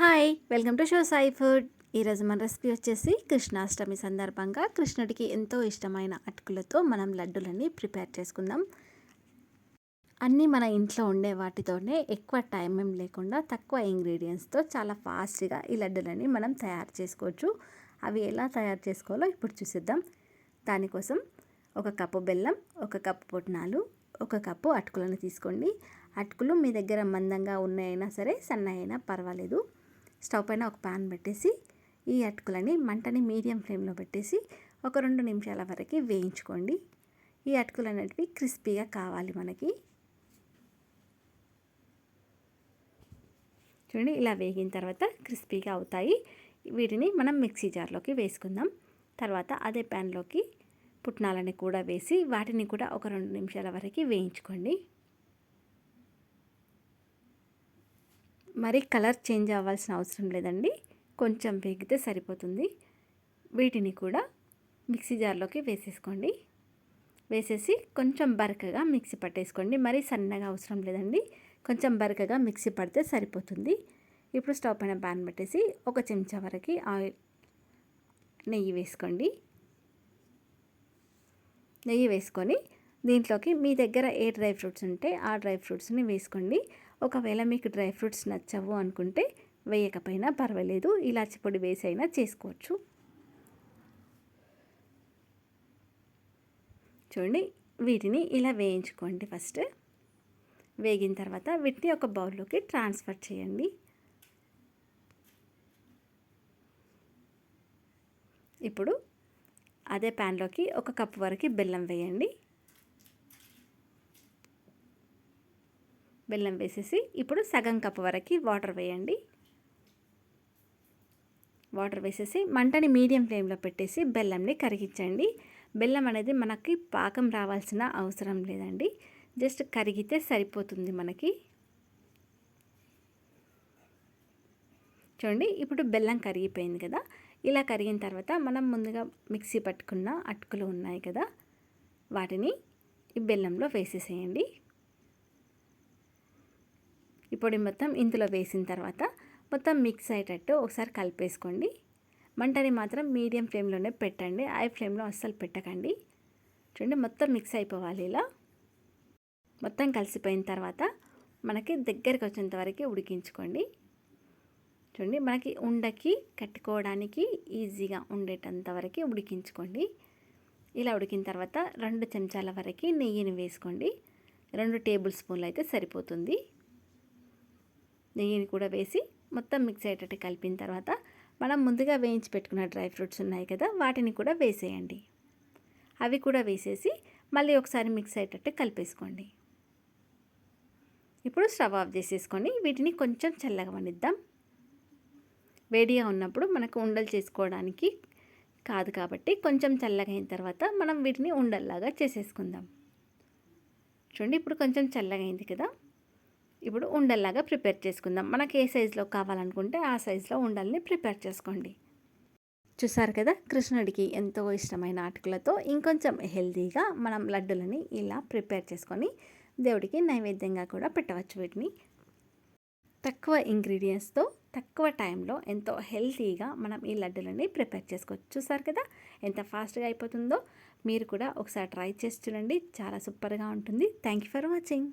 Hi welcome to show Sai food. ఈరోజు మన recipe వచ్చేసి కృష్ణాష్టమి సందర్భంగా కృష్ణుడికి ఎంతో ఇష్టమైన అటుకులతో మనం లడ్డులని ప్రిపేర్ చేసుకుందాం. అన్నీ మన ఇంట్లో ఉండే వాటితోనే ఎక్కువ టైం ఏం లేకుండా తక్కువ ఇంగ్రీడియంట్స్తో చాలా ఫాస్ట్గా ఈ లడ్డులని మనం తయారు చేసుకోవచ్చు. అవి ఎలా తయారు చేసుకోవాలో ఇప్పుడు చూసిద్దాం. దానికోసం ఒక కప్పు బెల్లం ఒక కప్పు పొట్నాలు ఒక కప్పు అటుకులను తీసుకోండి. అటుకులు మీ దగ్గర మందంగా ఉన్నాయైనా సరే సన్న అయినా పర్వాలేదు. స్టవ్ పైన ఒక పాన్ పెట్టేసి ఈ అటుకులని మంటని మీడియం ఫ్లేమ్లో పెట్టేసి ఒక రెండు నిమిషాల వరకు వేయించుకోండి. ఈ అటుకులు అనేటివి క్రిస్పీగా కావాలి మనకి. చూడండి ఇలా వేగిన తర్వాత క్రిస్పీగా అవుతాయి. వీటిని మనం మిక్సీ జార్లోకి వేసుకుందాం. తర్వాత అదే ప్యాన్లోకి పుట్నాలని కూడా వేసి వాటిని కూడా ఒక రెండు నిమిషాల వరకు వేయించుకోండి. మరి కలర్ చేంజ్ అవ్వాల్సిన అవసరం లేదండి. కొంచెం వేగితే సరిపోతుంది. వీటిని కూడా మిక్సీ జార్లోకి వేసేసుకోండి. వేసేసి కొంచెం బరకగా మిక్సీ పట్టేసుకోండి. మరీ సన్నగా అవసరం లేదండి. కొంచెం బరకగా మిక్సీ పడితే సరిపోతుంది. ఇప్పుడు స్టవ్ పైన ప్యాన్ పెట్టేసి ఒక చెంచా వరకు ఆయిల్ నెయ్యి వేసుకోండి. నెయ్యి వేసుకొని దీంట్లోకి మీ దగ్గర ఏ డ్రై ఫ్రూట్స్ ఉంటే ఆ డ్రై ఫ్రూట్స్ని వేసుకోండి. ఒకవేళ మీకు డ్రై ఫ్రూట్స్ నచ్చవు అనుకుంటే వేయకపోయినా పర్వాలేదు ఇలాచి పొడి వేసి అయినా చేసుకోవచ్చు. చూడండి వీటిని ఇలా వేయించుకోండి ఫస్ట్. వేగిన తర్వాత వీటిని ఒక బౌల్లోకి ట్రాన్స్ఫర్ చేయండి. ఇప్పుడు అదే ప్యాన్లోకి ఒక కప్పు వరకు బెల్లం వేయండి. బెల్లం వేసేసి ఇప్పుడు సగం కప్పు వరకు వాటర్ వేయండి. వాటర్ వేసేసి మంటని మీడియం ఫ్లేమ్లో పెట్టేసి బెల్లంని కరిగించండి. బెల్లం అనేది మనకి పాకం రావాల్సిన అవసరం లేదండి. జస్ట్ కరిగితే సరిపోతుంది మనకి. చూడండి ఇప్పుడు బెల్లం కరిగిపోయింది కదా. ఇలా కరిగిన తర్వాత మనం ముందుగా మిక్సీ పట్టుకున్న అటుకులు ఉన్నాయి కదా. వాటిని ఈ బెల్లంలో వేసేసేయండి. ఈ పొడి మొత్తం ఇందులో వేసిన తర్వాత మొత్తం మిక్స్ అయ్యేటట్టు ఒకసారి కలిపేసుకోండి. మంటని మాత్రం మీడియం ఫ్లేమ్లోనే పెట్టండి. హై ఫ్లేమ్లో అస్సలు పెట్టకండి. చూడండి మొత్తం మిక్స్ అయిపోవాలి ఇలా. మొత్తం కలిసిపోయిన తర్వాత మనకి దగ్గరికి వచ్చేంత వరకు ఉడికించుకోండి. చూడండి మనకి ఉండకి కట్టుకోవడానికి ఈజీగా ఉండేటంత వరకు ఉడికించుకోండి. ఇలా ఉడికిన తర్వాత రెండు చెంచాల వరకు నెయ్యిని వేసుకోండి. రెండు టేబుల్ స్పూన్లు అయితే సరిపోతుంది. నెయ్యిని కూడా వేసి మొత్తం మిక్స్ అయ్యేటట్టు కలిపిన తర్వాత మనం ముందుగా వేయించి పెట్టుకున్న డ్రై ఫ్రూట్స్ ఉన్నాయి కదా వాటిని కూడా వేసేయండి. అవి కూడా వేసేసి మళ్ళీ ఒకసారి మిక్స్ అయ్యేటట్టు కలిపేసుకోండి. ఇప్పుడు స్టవ్ ఆఫ్ చేసేసుకొని వీటిని కొంచెం చల్లగవనిద్దాం వేడిగా ఉన్నప్పుడు మనకు ఉండలు చేసుకోవడానికి కాదు కాబట్టి కొంచెం చల్లగా అయిన తర్వాత మనం వీటిని ఉండల్లాగా చేసేసుకుందాం. చూడండి ఇప్పుడు కొంచెం చల్లగా అయింది కదా. ఇప్పుడు ఉండల్లాగా ప్రిపేర్ చేసుకుందాం. మనకి ఏ సైజులో కావాలనుకుంటే ఆ సైజులో ఉండల్ని ప్రిపేర్ చేసుకోండి. చూసారు కదా కృష్ణుడికి ఎంతో ఇష్టమైన ఆటకులతో ఇంకొంచెం హెల్తీగా మనం లడ్డులని ఇలా ప్రిపేర్ చేసుకొని దేవుడికి నైవేద్యంగా కూడా పెట్టవచ్చు వీటిని. తక్కువ ఇంగ్రీడియంట్స్తో తక్కువ టైంలో ఎంతో హెల్తీగా మనం ఈ లడ్డులని ప్రిపేర్ చేసుకోవచ్చు. చూసారు కదా ఎంత ఫాస్ట్గా అయిపోతుందో మీరు కూడా ఒకసారి ట్రై చేసి చూడండి. చాలా సూపర్గా ఉంటుంది. Thank you for watching.